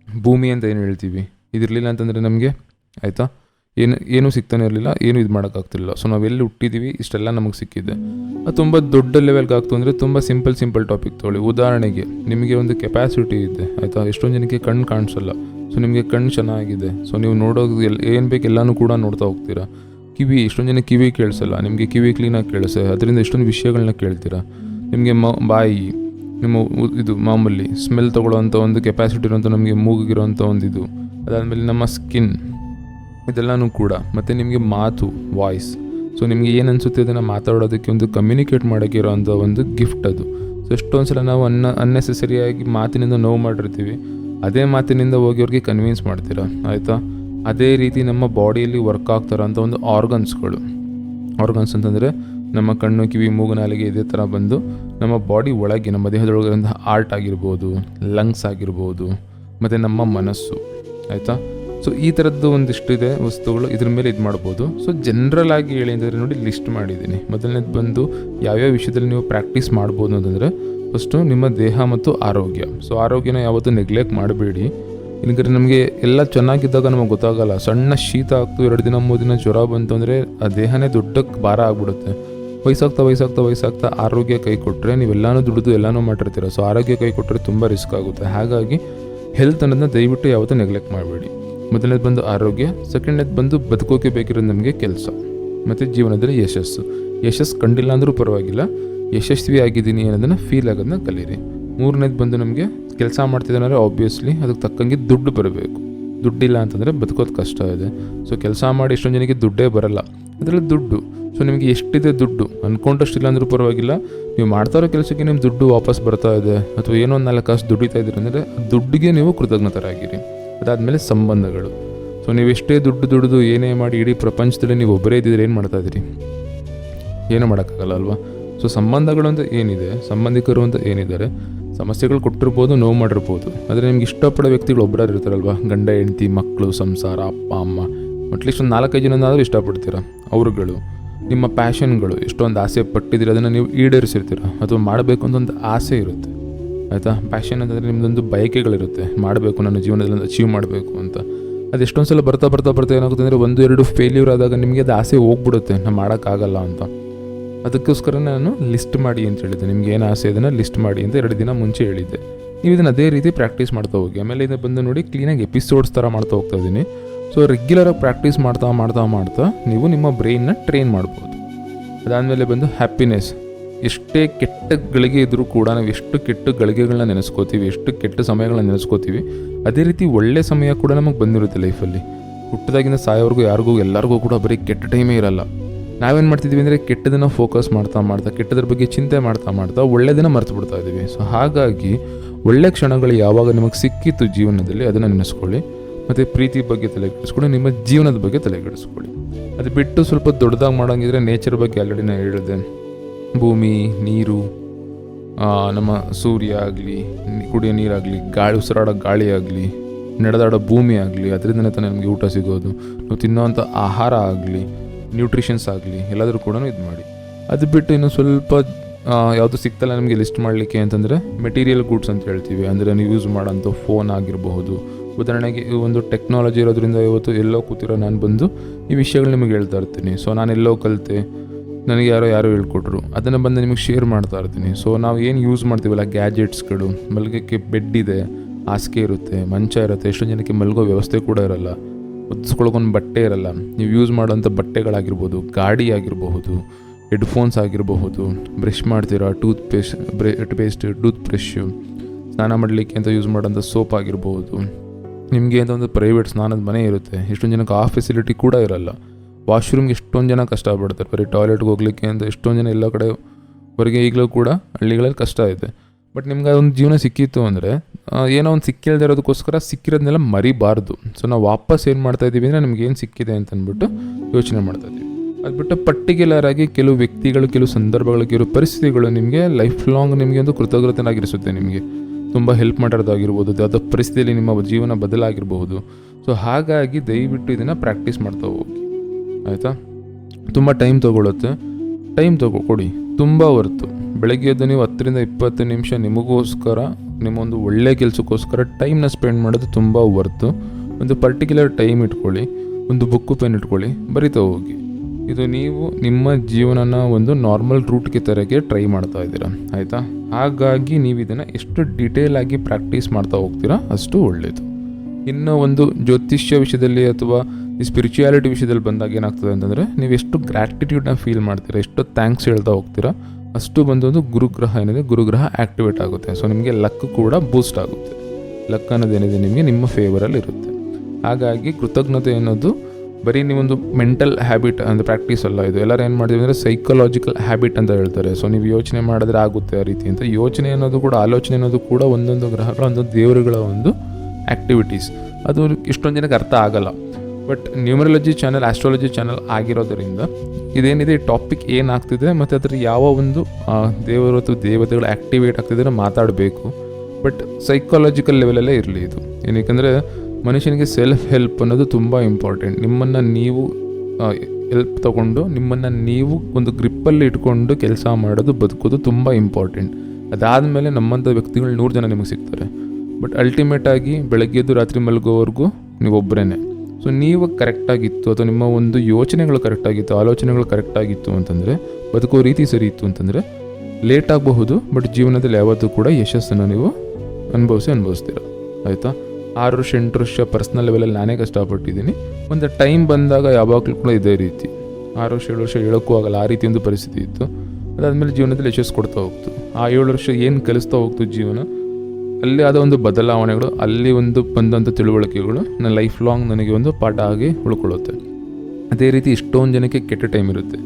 ಭೂಮಿ ಅಂತ ಏನು ಹೇಳ್ತೀವಿ? ಇದಿರಲಿಲ್ಲ ಅಂತಂದರೆ ನಮಗೆ? ಆಯಿತಾ? ಏನು, ಏನೂ ಸಿಗ್ತಾನೆ ಇರಲಿಲ್ಲ, ಏನೂ ಇದು ಮಾಡೋಕ್ಕಾಗ್ತಿರಲಿಲ್ಲ ಸೊ ನಾವು ಎಲ್ಲಿ ಹುಟ್ಟಿದ್ದೀವಿ ಇಷ್ಟೆಲ್ಲ ನಮಗೆ ಸಿಕ್ಕಿದೆ. ಅದು ತುಂಬ ದೊಡ್ಡ ಲೆವೆಲ್ಗೆ ಆಗ್ತು ಅಂದರೆ ತುಂಬ ಸಿಂಪಲ್ ಸಿಂಪಲ್ ಟಾಪಿಕ್ ತೊಗೊಳ್ಳಿ. ಉದಾಹರಣೆಗೆ, ನಿಮಗೆ ಒಂದು ಕೆಪಾಸಿಟಿ ಇದೆ, ಆಯಿತಾ? ಎಷ್ಟೊಂದು ಜನಕ್ಕೆ ಕಣ್ಣು ಕಾಣಿಸಲ್ಲ. ಸೊ ನಿಮಗೆ ಕಣ್ಣು ಚೆನ್ನಾಗಿದೆ. ಸೊ ನೀವು ನೋಡೋದು ಎಲ್, ಏನು ಬೇಕು ಎಲ್ಲನೂ ಕೂಡ ನೋಡ್ತಾ ಹೋಗ್ತೀರಾ. ಕಿವಿ, ಎಷ್ಟೊಂದು ಜನ ಕಿವಿ ಕೇಳಿಸಲ್ಲ. ನಿಮಗೆ ಕಿವಿ ಕ್ಲೀನಾಗಿ ಕೇಳಿಸೆ. ಅದರಿಂದ ಎಷ್ಟೊಂದು ವಿಷಯಗಳನ್ನ ಕೇಳ್ತೀರಾ. ನಿಮಗೆ ಮ, ಬಾಯಿ, ನಿಮ್ಮ ಇದು ಮಾಮೂಲಿ ಸ್ಮೆಲ್ ತೊಗೊಳ್ಳೋವಂಥ ಒಂದು ಕೆಪಾಸಿಟಿ ಇರೋಂಥ ನಮಗೆ ಮೂಗಿಗಿರೋಂಥ ಒಂದು ಇದು ಅದಾದಮೇಲೆ ನಮ್ಮ ಸ್ಕಿನ್ ಇದೆಲ್ಲನೂ ಕೂಡ ಮತ್ತು ನಿಮಗೆ ಮಾತು ವಾಯ್ಸ್ ಸೊ ನಿಮಗೆ ಏನು ಅನಿಸುತ್ತೆ ಅದನ್ನು ಮಾತಾಡೋದಕ್ಕೆ ಒಂದು ಕಮ್ಯುನಿಕೇಟ್ ಮಾಡೋಕ್ಕಿರೋ ಅಂಥ ಒಂದು ಗಿಫ್ಟ್ ಅದು. ಸೊ ಎಷ್ಟೊಂದು ಸಲ ನಾವು ಅನ್ನ ಅನ್ನೆಸೆಸರಿಯಾಗಿ ಮಾತಿನಿಂದ ನೋವು ಮಾಡಿರ್ತೀವಿ. ಅದೇ ಮಾತಿನಿಂದ ಹೋಗಿ ಅವ್ರಿಗೆ ಕನ್ವಿನ್ಸ್ ಮಾಡ್ತೀರಾ? ಆಯಿತಾ? ಅದೇ ರೀತಿ ನಮ್ಮ ಬಾಡಿಯಲ್ಲಿ ವರ್ಕ್ ಆಗ್ತಾರಂಥ ಒಂದು ಆರ್ಗನ್ಸ್ಗಳು ಆರ್ಗನ್ಸ್ ಅಂತಂದರೆ ನಮ್ಮ ಕಣ್ಣು, ಕಿವಿ, ಮೂಗು, ನಾಲಿಗೆ ಇದೇ ಥರ ಬಂದು ನಮ್ಮ ಬಾಡಿ ಒಳಗೆ, ನಮ್ಮ ದೇಹದೊಳಗಿರುವಂತಹ ಆರ್ಟ್ ಆಗಿರ್ಬೋದು ಲಂಗ್ಸ್ ಆಗಿರ್ಬೋದು, ಮತ್ತು ನಮ್ಮ ಮನಸ್ಸು. ಆಯಿತಾ? ಸೊ ಈ ಥರದ್ದು ಒಂದಿಷ್ಟು ಇದೆ ವಸ್ತುಗಳು, ಇದ್ರ ಮೇಲೆ ಇದು ಮಾಡ್ಬೋದು. ಸೊ ಜನರಲ್ ಆಗಿ ಹೇಳಿ ಅಂದರೆ ನೋಡಿ ಲಿಸ್ಟ್ ಮಾಡಿದ್ದೀನಿ. ಮೊದಲನೇದು ಬಂದು ಯಾವ್ಯಾವ ವಿಷಯದಲ್ಲಿ ನೀವು ಪ್ರಾಕ್ಟೀಸ್ ಮಾಡ್ಬೋದು ಅಂತಂದರೆ ಫಸ್ಟು ನಿಮ್ಮ ದೇಹ ಮತ್ತು ಆರೋಗ್ಯ. ಸೊ ಆರೋಗ್ಯನ ಯಾವತ್ತೂ ನೆಗ್ಲೆಕ್ಟ್ ಮಾಡಬೇಡಿ. ಇಲ್ಲಿಗೆ ನಮಗೆ ಎಲ್ಲ ಚೆನ್ನಾಗಿದ್ದಾಗ ನಮಗೆ ಗೊತ್ತಾಗಲ್ಲ. ಸಣ್ಣ ಶೀತ ಆಗ್ತು, ಎರಡು ದಿನ, ಮೂರು ದಿನ ಜ್ವರ ಬಂತು ಅಂದರೆ ಆ ದೇಹನೇ ದೊಡ್ಡಕ್ಕೆ ಭಾರ ಆಗ್ಬಿಡುತ್ತೆ. ವಯಸ್ಸಾಗ್ತಾ ವಯಸ್ಸಾಗ್ತಾ ವಯಸ್ಸಾಗ್ತಾ ಆರೋಗ್ಯ ಕೈ ಕೊಟ್ಟರೆ ನೀವೆಲ್ಲನೂ ದುಡಿದು ಎಲ್ಲನೂ ಮಾಡಿರ್ತೀರ ಸೊ ಆರೋಗ್ಯ ಕೈ ಕೊಟ್ಟರೆ ತುಂಬ ರಿಸ್ಕ್ ಆಗುತ್ತೆ. ಹಾಗಾಗಿ ಹೆಲ್ತ್ ಅನ್ನೋದನ್ನ ದಯವಿಟ್ಟು ಯಾವತ್ತೂ ನೆಗ್ಲೆಕ್ಟ್ ಮಾಡಬೇಡಿ. ಮೊದಲನೇದು ಬಂದು ಆರೋಗ್ಯ, ಸೆಕೆಂಡ್ನೇದು ಬಂದು ಬದುಕೋಕೆ ಬೇಕಿರೋದು ನಮಗೆ ಕೆಲಸ. ಮತ್ತು ಜೀವನದಲ್ಲಿ ಯಶಸ್ಸು. ಯಶಸ್ಸು ಕಂಡಿಲ್ಲ ಅಂದರೂ ಪರವಾಗಿಲ್ಲ. ಯಶಸ್ವಿ ಆಗಿದ್ದೀನಿ ಅನ್ನೋದನ್ನು ಫೀಲ್ ಆಗೋದನ್ನ ಕಲೀರಿ. ಮೂರನೇದು ಬಂದು ನಮಗೆ ಕೆಲಸ ಮಾಡ್ತಿದ್ದಾನೆ ಆಬ್ವಿಯಸ್ಲಿ ಅದಕ್ಕೆ ತಕ್ಕಂಗೆ ದುಡ್ಡು ಬರಬೇಕು. ದುಡ್ಡಿಲ್ಲ ಅಂತಂದರೆ ಬದುಕೋದು ಕಷ್ಟ ಇದೆ. ಸೊ ಕೆಲಸ ಮಾಡಿ ಎಷ್ಟೊಂದು ಜನಕ್ಕೆ ದುಡ್ಡೇ ಬರಲ್ಲ. ಅದರಲ್ಲಿ ದುಡ್ಡು. ಸೊ ನಿಮಗೆ ಎಷ್ಟಿದೆ ದುಡ್ಡು? ಅಂದ್ಕೊಂಡಷ್ಟಿಲ್ಲ ಅಂದರೂ ಪರವಾಗಿಲ್ಲ. ನೀವು ಮಾಡ್ತಾ ಇರೋ ಕೆಲಸಕ್ಕೆ ನಿಮ್ಮ ದುಡ್ಡು ವಾಪಸ್ ಬರ್ತಾ ಇದೆ. ಅಥವಾ ಏನೋ ಒಂದು ನಾಲ್ಕು ಕಾಸು ದುಡಿತಾ ಇದ್ದೀರಿ ಅಂದರೆ ದುಡ್ಡಿಗೆ ನೀವು ಕೃತಜ್ಞತರಾಗಿರಿ. ಅದಾದಮೇಲೆ ಸಂಬಂಧಗಳು. ಸೊ ನೀವು ಎಷ್ಟೇ ದುಡ್ಡು ದುಡ್ದು ಏನೇ ಮಾಡಿ ಇಡೀ ಪ್ರಪಂಚದಲ್ಲಿ ನೀವು ಒಬ್ಬರೇ ಇದ್ದಿದ್ರೆ ಏನು ಮಾಡ್ತಾ ಇದ್ದೀರಿ? ಏನೂ ಮಾಡೋಕ್ಕಾಗಲ್ಲ ಅಲ್ವಾ? ಸೊ ಸಂಬಂಧಗಳು ಅಂತ ಏನಿದೆ, ಸಂಬಂಧಿಕರು ಅಂತ ಏನಿದ್ದಾರೆ, ಸಮಸ್ಯೆಗಳು ಕೊಟ್ಟಿರ್ಬೋದು, ನೋವು ಮಾಡಿರ್ಬೋದು. ಆದರೆ ನಿಮ್ಗೆ ಇಷ್ಟಪಡೋ ವ್ಯಕ್ತಿಗಳು ಒಬ್ಬರಾದ್ರು ಇರ್ತಾರಲ್ವ? ಗಂಡ, ಹೆಂಡತಿ ಮಕ್ಕಳು ಸಂಸಾರ, ಅಪ್ಪ, ಅಮ್ಮ. ಅಟ್ಲೀಸ್ಟ್ ಒಂದು ನಾಲ್ಕೈದು ಜನನಾದರೂ ಇಷ್ಟಪಡ್ತೀರ? ಅವರುಗಳು, ನಿಮ್ಮ ಪ್ಯಾಷನ್ಗಳು ಎಷ್ಟೊಂದು ಆಸೆ ಪಟ್ಟಿದ್ದೀರಿ ಅದನ್ನು ನೀವು ಈಡೇರಿಸಿರ್ತೀರ? ಅಥವಾ ಮಾಡಬೇಕು ಅಂತ ಒಂದು ಆಸೆ ಇರುತ್ತೆ. ಆಯಿತಾ? ಪ್ಯಾಷನ್ ಅಂತಂದರೆ ನಿಮ್ಮದೊಂದು ಬಯಕೆಗಳಿರುತ್ತೆ. ಮಾಡಬೇಕು, ನನ್ನ ಜೀವನದಲ್ಲಿ ಅಚೀವ್ ಮಾಡಬೇಕು ಅಂತ. ಅದು ಎಷ್ಟೊಂದು ಸಲ ಬರ್ತಾ ಬರ್ತಾ ಬರ್ತಾ ಏನಾಗುತ್ತೆ ಅಂದರೆ ಒಂದು, ಎರಡು ಫೇಲ್ಯೂರ್ ಆದಾಗ ನಿಮಗೆ ಅದು ಆಸೆ ಹೋಗ್ಬಿಡುತ್ತೆ. ನಾನು ಮಾಡೋಕ್ಕಾಗಲ್ಲ ಅಂತ. ಅದಕ್ಕೋಸ್ಕರ ನಾನು ಲಿಸ್ಟ್ ಮಾಡಿ ಅಂತ ಹೇಳಿದ್ದೆ. ನಿಮ್ಗೆ ಏನು ಆಸೆ ಇದನ್ನು ಲಿಸ್ಟ್ ಮಾಡಿ ಅಂತ ಎರಡು ದಿನ ಮುಂಚೆ ಹೇಳಿದ್ದೆ. ನೀವು ಇದನ್ನು ಅದೇ ರೀತಿ ಪ್ರಾಕ್ಟೀಸ್ ಮಾಡ್ತಾ ಹೋಗಿ. ಆಮೇಲೆ ಇದನ್ನು ಬಂದು ನೋಡಿ ಕ್ಲೀನಾಗಿ ಎಪಿಸೋಡ್ಸ್ ಥರ ಮಾಡ್ತಾ ಹೋಗ್ತಾ ಇದ್ದೀನಿ. ಸೊ ರೆಗ್ಯುಲರಾಗಿ ಪ್ರಾಕ್ಟೀಸ್ ಮಾಡ್ತಾ ಮಾಡ್ತಾ ಮಾಡ್ತಾ ನೀವು ನಿಮ್ಮ ಬ್ರೈನ್ನ ಟ್ರೈನ್ ಮಾಡ್ಬೋದು. ಅದಾದಮೇಲೆ ಬಂದು ಹ್ಯಾಪಿನೆಸ್ ಎಷ್ಟೇ ಕೆಟ್ಟ ಗಳಿಗೆ ಇದ್ದರೂ ಕೂಡ ನಾವು ಎಷ್ಟು ಕೆಟ್ಟ ಗಳಿಗೆಗಳನ್ನ ನೆನೆಸ್ಕೋತೀವಿ, ಎಷ್ಟು ಕೆಟ್ಟ ಸಮಯಗಳನ್ನ ನೆನೆಸ್ಕೋತೀವಿ, ಅದೇ ರೀತಿ ಒಳ್ಳೆ ಸಮಯ ಕೂಡ ನಮಗೆ ಬಂದಿರುತ್ತೆ ಲೈಫಲ್ಲಿ ಹುಟ್ಟದಾಗಿಂದ ಸಾಯೋವರೆಗೂ ಯಾರಿಗೂ, ಎಲ್ಲರಿಗೂ ಕೂಡ ಬರೀ ಕೆಟ್ಟ ಟೈಮೇ ಇರಲ್ಲ. ನಾವೇನು ಮಾಡ್ತಿದ್ದೀವಿ ಅಂದರೆ ಕೆಟ್ಟದನ್ನು ಫೋಕಸ್ ಮಾಡ್ತಾ ಮಾಡ್ತಾ, ಕೆಟ್ಟದ್ರ ಬಗ್ಗೆ ಚಿಂತೆ ಮಾಡ್ತಾ ಮಾಡ್ತಾ ಒಳ್ಳೆಯದನ್ನು ಮರೆತು ಬಿಡ್ತಾ ಇದ್ದೀವಿ ಸೊ ಹಾಗಾಗಿ ಒಳ್ಳೆ ಕ್ಷಣಗಳು ಯಾವಾಗ ನಿಮಗೆ ಸಿಕ್ಕಿತ್ತು ಜೀವನದಲ್ಲಿ ಅದನ್ನು ನೆನೆಸ್ಕೊಳ್ಳಿ. ಮತ್ತು ಪ್ರೀತಿ ಬಗ್ಗೆ ತಲೆಗೆಡಿಸ್ಕೊಳ್ಳಿ ನಿಮ್ಮ ಜೀವನದ ಬಗ್ಗೆ ತಲೆಗೆಡಿಸ್ಕೊಳ್ಳಿ ಅದು ಬಿಟ್ಟು ಸ್ವಲ್ಪ ದೊಡ್ಡದಾಗಿ ಮಾಡೋಂಗಿದ್ರೆ ನೇಚರ್ ಬಗ್ಗೆ ಆಲ್ರೆಡಿ ನಾನು ಹೇಳಿದೆ. ಭೂಮಿ, ನೀರು ನಮ್ಮ ಸೂರ್ಯ ಆಗಲಿ ಕುಡಿಯೋ ನೀರಾಗಲಿ, ಗಾಳಿ, ಉಸಿರಾಡೋ ಗಾಳಿ ಆಗಲಿ, ನಡೆದಾಡೋ ಭೂಮಿ ಆಗಲಿ, ಅದರಿಂದನೇ ತಾನೇ ನಮಗೆ ಊಟ ಸಿಗೋದು. ನೀವು ತಿನ್ನೋವಂಥ ಆಹಾರ ಆಗಲಿ ನ್ಯೂಟ್ರಿಷನ್ಸ್ ಆಗಲಿ, ಎಲ್ಲಾದರೂ ಕೂಡ ಇದು ಮಾಡಿ. ಅದು ಬಿಟ್ಟು ಇನ್ನು ಸ್ವಲ್ಪ ಯಾವುದು ಸಿಗ್ತಲ್ಲ ನಮಗೆ ಲಿಸ್ಟ್ ಮಾಡಲಿಕ್ಕೆ ಅಂತಂದರೆ ಮೆಟೀರಿಯಲ್ ಗೂಡ್ಸ್ ಅಂತ ಹೇಳ್ತೀವಿ. ಅಂದರೆ ನೀವು ಯೂಸ್ ಮಾಡೋಂಥ ಫೋನ್ ಆಗಿರಬಹುದು. ಉದಾಹರಣೆಗೆ ಒಂದು ಟೆಕ್ನಾಲಜಿ ಇರೋದ್ರಿಂದ ಇವತ್ತು ಎಲ್ಲೋ ಕೂತಿರೋ ನಾನು ಬಂದು ಈ ವಿಷಯಗಳು ನಿಮಗೆ ಹೇಳ್ತಾ ಇರ್ತೀನಿ. ಸೊ ನಾನು ಎಲ್ಲೋ ಕಲಿತೆ ನನಗೆ ಯಾರೋ ಯಾರೋ ಹೇಳ್ಕೊಟ್ರು. ಅದನ್ನು ಬಂದು ನಿಮಗೆ ಶೇರ್ ಮಾಡ್ತಾ ಇರ್ತೀನಿ. ಸೊ ನಾವು ಏನು ಯೂಸ್ ಮಾಡ್ತೀವಲ್ಲ ಗ್ಯಾಜೆಟ್ಸ್ಗಳು ಮಲಗಕ್ಕೆ ಬೆಡ್ ಇದೆ, ಹಾಸಿಗೆ ಇರುತ್ತೆ, ಮಂಚ ಇರುತ್ತೆ ಎಷ್ಟೊಂದು ಜನಕ್ಕೆ ಮಲಗೋ ವ್ಯವಸ್ಥೆ ಕೂಡ ಇರಲ್ಲ ಒದಿಸ್ಕೊಳಕ್ಕೊಂದು ಬಟ್ಟೆ ಇರಲ್ಲ. ನೀವು ಯೂಸ್ ಮಾಡೋಂಥ ಬಟ್ಟೆಗಳಾಗಿರ್ಬೋದು, ಗಾಡಿ ಆಗಿರಬಹುದು ಹೆಡ್ಫೋನ್ಸ್ ಆಗಿರಬಹುದು ಬ್ರಷ್ ಮಾಡ್ತೀರಾ ಟೂತ್ ಪೇಸ್ಟ್ ಬ್ರೆ ಪೇಸ್ಟ್ ಟೂತ್ ಬ್ರಷ್ ಸ್ನಾನ ಮಾಡಲಿಕ್ಕೆ ಅಂತ ಯೂಸ್ ಮಾಡೋಂಥ ಸೋಪ್ ಆಗಿರಬಹುದು. ನಿಮಗೆ ಅಂತ ಒಂದು ಪ್ರೈವೇಟ್ ಸ್ನಾನದ ಮನೆ ಇರುತ್ತೆ. ಎಷ್ಟೊಂದು ಜನಕ್ಕೆ ಆ ಫೆಸಿಲಿಟಿ ಕೂಡ ಇರಲ್ಲ. ವಾಶ್ರೂಮ್ಗೆ ಎಷ್ಟೊಂದು ಜನ ಕಷ್ಟ ಪಡ್ತಾರೆ. ಬರೀ ಟಾಯ್ಲೆಟ್ಗೆ ಹೋಗ್ಲಿಕ್ಕೆ ಅಂತ ಎಷ್ಟೊಂದು ಜನ ಎಲ್ಲ ಕಡೆ ಹೊರಗೆ ಈಗಲೂ ಕೂಡ ಹಳ್ಳಿಗಳಲ್ಲಿ ಕಷ್ಟ ಇದೆ ಬಟ್ ನಿಮ್ಗೆ ಅದೊಂದು ಜೀವನ ಸಿಕ್ಕಿತ್ತು ಅಂದರೆ ಏನೋ ಒಂದು ಸಿಕ್ಕಿಲ್ಲದೆ ಇರೋದಕ್ಕೋಸ್ಕರ ಸಿಕ್ಕಿರೋದನ್ನೆಲ್ಲ ಮರಿಬಾರ್ದು. ಸೊ ನಾವು ವಾಪಸ್ ಏನು ಮಾಡ್ತಾ ಇದ್ದೀವಿ ಅಂದರೆ ನಮ್ಗೆ ಏನು ಸಿಕ್ಕಿದೆ ಅಂತ ಅಂದ್ಬಿಟ್ಟು ಯೋಚನೆ ಮಾಡ್ತಾ ಇದ್ದೀವಿ. ಅದು ಬಿಟ್ಟು ಪರ್ಟಿಕ್ಯುಲರ್ ಆಗಿ ಕೆಲವು ವ್ಯಕ್ತಿಗಳು, ಕೆಲವು ಸಂದರ್ಭಗಳು, ಕೆಲವು ಪರಿಸ್ಥಿತಿಗಳು ನಿಮಗೆ ಲೈಫ್ ಲಾಂಗ್ ನಿಮಗೆ ಒಂದು ಕೃತಜ್ಞತೆನಾಗಿರಿಸುತ್ತೆ ನಿಮಗೆ. ತುಂಬ ಹೆಲ್ಪ್ ಮಾಡಿರೋದಾಗಿರ್ಬೋದು, ಯಾವುದೋ ಪರಿಸ್ಥಿತಿಯಲ್ಲಿ ನಿಮ್ಮ ಜೀವನ ಬದಲಾಗಿರಬಹುದು. ಸೊ ಹಾಗಾಗಿ ದಯವಿಟ್ಟು ಇದನ್ನು ಪ್ರಾಕ್ಟೀಸ್ ಮಾಡ್ತಾ ಹೋಗಿ. ಆಯಿತಾ? ತುಂಬ ಟೈಮ್ ತೊಗೊಳುತ್ತೆ. ಟೈಮ್ ತಗೋ, ಕೊಡಿ. ತುಂಬ ಹೊರ್ತು. ಬೆಳಗ್ಗೆ ಎದ್ದು ನೀವು ಹತ್ತರಿಂದ ಇಪ್ಪತ್ತು ನಿಮಿಷ ನಿಮಗೋಸ್ಕರ, ನಿಮ್ಮೊಂದು ಒಳ್ಳೆ ಕೆಲಸಕ್ಕೋಸ್ಕರ ಟೈಮ್ನ ಸ್ಪೆಂಡ್ ಮಾಡೋದು ತುಂಬ ವರ್ತು ಒಂದು ಪರ್ಟಿಕ್ಯುಲರ್ ಟೈಮ್ ಇಟ್ಕೊಳ್ಳಿ. ಒಂದು ಬುಕ್ಕು ಪೆನ್ ಇಟ್ಕೊಳ್ಳಿ. ಬರಿತಾ ಹೋಗಿ. ಇದು ನೀವು ನಿಮ್ಮ ಜೀವನನ ಒಂದು ನಾರ್ಮಲ್ ರೂಟ್ಗೆ ತರಕ್ಕೆ ಟ್ರೈ ಮಾಡ್ತಾ ಇದ್ದೀರಾ. ಆಯಿತಾ? ಹಾಗಾಗಿ ನೀವು ಇದನ್ನು ಎಷ್ಟು ಡಿಟೇಲ್ ಆಗಿ ಪ್ರಾಕ್ಟೀಸ್ ಮಾಡ್ತಾ ಹೋಗ್ತೀರಾ, ಅಷ್ಟು ಒಳ್ಳೆಯದು ಇನ್ನು ಒಂದು ಜ್ಯೋತಿಷ್ಯ ವಿಷಯದಲ್ಲಿ ಅಥವಾ ಸ್ಪಿರಿಚುಯಾಲಿಟಿ ವಿಷಯದಲ್ಲಿ ಬಂದಾಗ ಏನಾಗ್ತದೆ ಅಂತಂದರೆ ನೀವು ಎಷ್ಟು ಗ್ರ್ಯಾಟಿಟ್ಯೂಡ್ನ ಫೀಲ್ ಮಾಡ್ತೀರಾ, ಎಷ್ಟು ಥ್ಯಾಂಕ್ಸ್ ಹೇಳ್ತಾ ಹೋಗ್ತೀರಾ, ಅಷ್ಟು ಬಂದೊಂದು ಗುರುಗ್ರಹ ಏನಿದೆ, ಗುರುಗ್ರಹ ಆ್ಯಕ್ಟಿವೇಟ್ ಆಗುತ್ತೆ. ಸೊ ನಿಮಗೆ ಲಕ್ ಕೂಡ ಬೂಸ್ಟ್ ಆಗುತ್ತೆ. ಲಕ್ ಅನ್ನೋದೇನಿದೆ ನಿಮಗೆ ನಿಮ್ಮ ಫೇವರಲ್ಲಿ ಇರುತ್ತೆ. ಹಾಗಾಗಿ ಕೃತಜ್ಞತೆ ಅನ್ನೋದು ಬರೀ ನೀವೊಂದು ಮೆಂಟಲ್ ಹ್ಯಾಬಿಟ್ ಅಂದರೆ ಪ್ರಾಕ್ಟೀಸ್ ಅಲ್ಲ ಇದು. ಎಲ್ಲರೂ ಏನು ಮಾಡ್ತೀವಿ ಅಂದರೆ ಸೈಕಲಾಜಿಕಲ್ ಹ್ಯಾಬಿಟ್ ಅಂತ ಹೇಳ್ತಾರೆ. ಸೊ ನೀವು ಯೋಚನೆ ಮಾಡಿದ್ರೆ ಆಗುತ್ತೆ ಆ ರೀತಿ ಅಂತ. ಯೋಚನೆ ಅನ್ನೋದು ಕೂಡ, ಆಲೋಚನೆ ಅನ್ನೋದು ಕೂಡ ಒಂದೊಂದು ಗ್ರಹಗಳ ಒಂದು ದೇವರುಗಳ ಒಂದು ಆ್ಯಕ್ಟಿವಿಟೀಸ್ ಅದು ಇಷ್ಟೊಂದು ಜನಕ್ಕೆ ಅರ್ಥ ಆಗಲ್ಲ. But numerology channel astrology channel ಆಗಿರೋದರಿಂದ ಇದೇನಿದೆ, ಈ ಟಾಪಿಕ್ ಏನಾಗ್ತಿದೆ ಮತ್ತು ಅದರ ಯಾವ ಒಂದು ದೇವರು ಅಥವಾ ದೇವತೆಗಳು ಆ್ಯಕ್ಟಿವೇಟ್ ಆಗ್ತಿದ್ರೆ ಮಾತಾಡಬೇಕು. ಬಟ್ ಸೈಕಾಲಜಿಕಲ್ ಲೆವೆಲಲ್ಲೇ ಇರಲಿ ಇದು. ಏನಕ್ಕೆ ಮನುಷ್ಯನಿಗೆ ಸೆಲ್ಫ್ ಹೆಲ್ಪ್ ಅನ್ನೋದು ತುಂಬ ಇಂಪಾರ್ಟೆಂಟ್ ನಿಮ್ಮನ್ನು ನೀವು ಹೆಲ್ಪ್ ತಗೊಂಡು ನಿಮ್ಮನ್ನು ನೀವು ಒಂದು ಗ್ರಿಪ್ಪಲ್ಲಿ ಇಟ್ಕೊಂಡು ಕೆಲಸ ಮಾಡೋದು, ಬದುಕೋದು ತುಂಬ ಇಂಪಾರ್ಟೆಂಟ್ ಅದಾದಮೇಲೆ ನಮ್ಮಂಥ ವ್ಯಕ್ತಿಗಳು ನೂರು ಜನ ನಿಮಗೆ ಸಿಗ್ತಾರೆ. ಬಟ್ ಅಲ್ಟಿಮೇಟ್ ಆಗಿ ಬೆಳಗ್ಗೆ ಎದ್ದು ರಾತ್ರಿ ಮಲಗೋವರೆಗೂ ನೀವು ಒಬ್ಬರೇ ಸೊ ನೀವು ಕರೆಕ್ಟಾಗಿತ್ತು ಅಥವಾ ನಿಮ್ಮ ಒಂದು ಯೋಚನೆಗಳು ಕರೆಕ್ಟಾಗಿತ್ತು, ಆಲೋಚನೆಗಳು ಕರೆಕ್ಟಾಗಿತ್ತು ಅಂತಂದರೆ ಬದುಕೋ ರೀತಿ ಸರಿ ಇತ್ತು ಅಂತಂದರೆ ಲೇಟ್ ಆಗಬಹುದು ಬಟ್ ಜೀವನದಲ್ಲಿ ಯಾವತ್ತೂ ಕೂಡ ಯಶಸ್ಸನ್ನು ನೀವು ಅನುಭವಿಸಿ ಅನುಭವಿಸ್ತೀರ. ಆಯಿತಾ? ಆರು ವರ್ಷ, ಎಂಟು ವರ್ಷ ಪರ್ಸ್ನಲ್ ಲೆವೆಲಲ್ಲಿ ನಾನೇ ಕಷ್ಟಪಟ್ಟಿದ್ದೀನಿ. ಒಂದು ಟೈಮ್ ಬಂದಾಗ ಯಾವಾಗಲೂ ಕೂಡ ಇದೇ ರೀತಿ. ಆರು ವರ್ಷ, ಏಳು ವರ್ಷ ಹೇಳೋಕ್ಕೂ ಆಗಲ್ಲ, ಆ ರೀತಿ ಒಂದು ಪರಿಸ್ಥಿತಿ ಇತ್ತು. ಅದಾದಮೇಲೆ ಜೀವನದಲ್ಲಿ ಯಶಸ್ಸು ಕೊಡ್ತಾ ಹೋಗ್ತು. ಆ ಏಳು ವರ್ಷ ಏನು ಕಲಿಸ್ತಾ ಹೋಗ್ತು ಜೀವನ? ಅಲ್ಲಿ ಆದ ಒಂದು ಬದಲಾವಣೆಗಳು, ಅಲ್ಲಿ ಒಂದು ಬಂದಂಥ ತಿಳುವಳಿಕೆಗಳು ನನ್ನ ಲೈಫ್ ಲಾಂಗ್ ನನಗೆ ಒಂದು ಪಾಠ ಆಗಿ ಉಳ್ಕೊಳ್ಳುತ್ತೆ. ಅದೇ ರೀತಿ ಇಷ್ಟೊಂದು ಜನಕ್ಕೆ ಕೆಟ್ಟ ಟೈಮ್ ಇರುತ್ತೆ.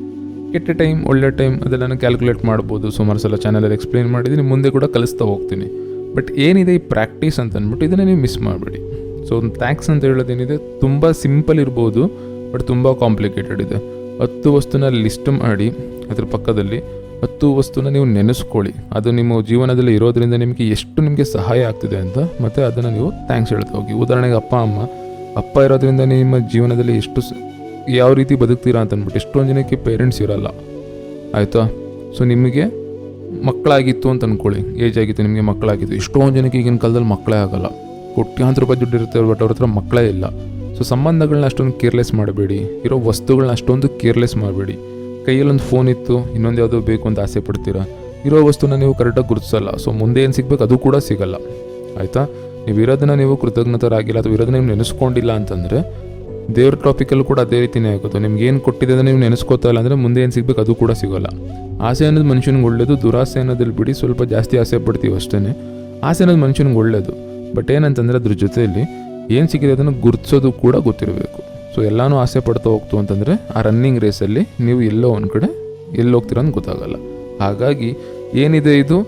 ಕೆಟ್ಟ ಟೈಮ್ ಒಳ್ಳೆ ಟೈಮ್ ಅದೆಲ್ಲ ಕ್ಯಾಲ್ಕುಲೇಟ್ ಮಾಡ್ಬೋದು. ಸುಮಾರು ಸಲ ಚಾನಲಲ್ಲಿ ಎಕ್ಸ್ಪ್ಲೇನ್ ಮಾಡಿದ್ದೀನಿ ಮುಂದೆ ಕೂಡ ಕಲಿಸ್ತಾ ಹೋಗ್ತೀನಿ. ಬಟ್ ಏನಿದೆ ಈ ಪ್ರಾಕ್ಟೀಸ್ ಅಂತ ಅಂದ್ಬಿಟ್ಟು ಇದನ್ನು ನೀವು ಮಿಸ್ ಮಾಡಬೇಡಿ. ಸೊ ಒಂದು ಥ್ಯಾಂಕ್ಸ್ ಅಂತ ಹೇಳೋದೇನಿದೆ, ತುಂಬ ಸಿಂಪಲ್ ಇರ್ಬೋದು ಬಟ್ ತುಂಬ ಕಾಂಪ್ಲಿಕೇಟೆಡ್ ಇದೆ. ಹತ್ತು ವಸ್ತುನ ಲಿಸ್ಟ್ ಮಾಡಿ, ಅದ್ರ ಪಕ್ಕದಲ್ಲಿ ಹತ್ತು ವಸ್ತುನ ನೀವು ನೆನೆಸ್ಕೊಳ್ಳಿ. ಅದು ನಿಮ್ಮ ಜೀವನದಲ್ಲಿ ಇರೋದ್ರಿಂದ ನಿಮಗೆ ಎಷ್ಟು ನಿಮಗೆ ಸಹಾಯ ಆಗ್ತಿದೆ ಅಂತ ಮತ್ತು ಅದನ್ನು ನೀವು ಥ್ಯಾಂಕ್ಸ್ ಹೇಳ್ತಾ ಹೋಗಿ. ಉದಾಹರಣೆಗೆ ಅಪ್ಪ, ಅಮ್ಮ, ಅಪ್ಪ ಇರೋದ್ರಿಂದ ನಿಮ್ಮ ಜೀವನದಲ್ಲಿ ಎಷ್ಟು ಯಾವ ರೀತಿ ಬದುಕ್ತೀರಾ ಅಂತ ಅಂದ್ಬಿಟ್ಟು ಎಷ್ಟೊಂದು ಜನಕ್ಕೆ ಪೇರೆಂಟ್ಸ್ ಇರಲ್ಲ. ಆಯಿತಾ? ಸೊ ನಿಮಗೆ ಮಕ್ಕಳಾಗಿತ್ತು ಅಂತ ಅಂದ್ಕೊಳ್ಳಿ ಏಜ್ ಆಗಿತ್ತು, ನಿಮಗೆ ಮಕ್ಕಳಾಗಿತ್ತು. ಎಷ್ಟೊಂದು ಜನಕ್ಕೆ ಈಗಿನ ಕಾಲದಲ್ಲಿ ಮಕ್ಕಳೇ ಆಗೋಲ್ಲ. ಕೋಟ್ಯಾಂತರ ರೂಪಾಯಿ ದುಡ್ಡು ಇರುತ್ತೆ ಬಟ್ ಅವ್ರ ಹತ್ರ ಮಕ್ಕಳೇ ಇಲ್ಲ. ಸೊ ಸಂಬಂಧಗಳನ್ನ ಅಷ್ಟೊಂದು ಕೇರ್ಲೆಸ್ ಮಾಡಬೇಡಿ. ಇರೋ ವಸ್ತುಗಳನ್ನ ಅಷ್ಟೊಂದು ಕೇರ್ಲೆಸ್ ಮಾಡಬೇಡಿ. ಕೈಯಲ್ಲೊಂದು ಫೋನ್ ಇತ್ತು, ಇನ್ನೊಂದು ಯಾವುದೋ ಬೇಕು ಅಂತ ಆಸೆ ಪಡ್ತೀರಾ? ಇರೋ ವಸ್ತುನ ನೀವು ಕರೆಕ್ಟಾಗಿ ಗುರುತಿಸಲ್ಲ ಸೊ ಮುಂದೆ ಏನು ಸಿಗ್ಬೇಕು ಅದು ಕೂಡ ಸಿಗಲ್ಲ. ಆಯಿತಾ? ನೀವು ಇರೋದನ್ನ ನೀವು ಕೃತಜ್ಞತರಾಗಿಲ್ಲ ಅಥವಾ ಇರೋದನ್ನ ನೀವು ನೆನೆಸ್ಕೊಂಡಿಲ್ಲ ಅಂತಂದರೆ, ದೇವ್ರ ಟಾಪಿಕಲ್ಲೂ ಕೂಡ ಅದೇ ರೀತಿಯೇ ಆಗುತ್ತೆ. ನಿಮ್ಗೆ ಏನು ಕೊಟ್ಟಿದೆ ನೀವು ನೆನೆಸ್ಕೋತಾ ಇಲ್ಲ ಅಂದರೆ ಮುಂದೆ ಏನು ಸಿಗ್ಬೇಕು ಅದು ಕೂಡ ಸಿಗೋಲ್ಲ. ಆಸೆ ಅನ್ನೋದು ಮನುಷ್ಯನಿಗೆ ಒಳ್ಳೆಯದು ದುರಾಸೆ ಅನ್ನೋದ್ರಲ್ಲಿ ಬಿಡಿ, ಸ್ವಲ್ಪ ಜಾಸ್ತಿ ಆಸೆ ಪಡ್ತೀವಿ ಅಷ್ಟೇ ಆಸೆ ಅನ್ನೋದು ಮನುಷ್ಯನಿಗೆ ಒಳ್ಳೆಯದು ಬಟ್ ಏನಂತಂದರೆ ಅದ್ರ ಜೊತೆಯಲ್ಲಿ ಏನು ಸಿಕ್ಕಿದೆ ಅದನ್ನು ಗುರುತಿಸೋದು ಕೂಡ ಗೊತ್ತಿರಬೇಕು. ಸೊ ಎಲ್ಲಾನು ಆಸೆ ಪಡ್ತಾ ಹೋಗ್ತು ಅಂತಂದರೆ ಆ ರನ್ನಿಂಗ್ ರೇಸಲ್ಲಿ ನೀವು ಎಲ್ಲೋ ಒಂದು ಕಡೆ ಎಲ್ಲಿ ಹೋಗ್ತೀರ ಅಂತ ಗೊತ್ತಾಗಲ್ಲ. ಹಾಗಾಗಿ ಏನಿದೆ ಇದು?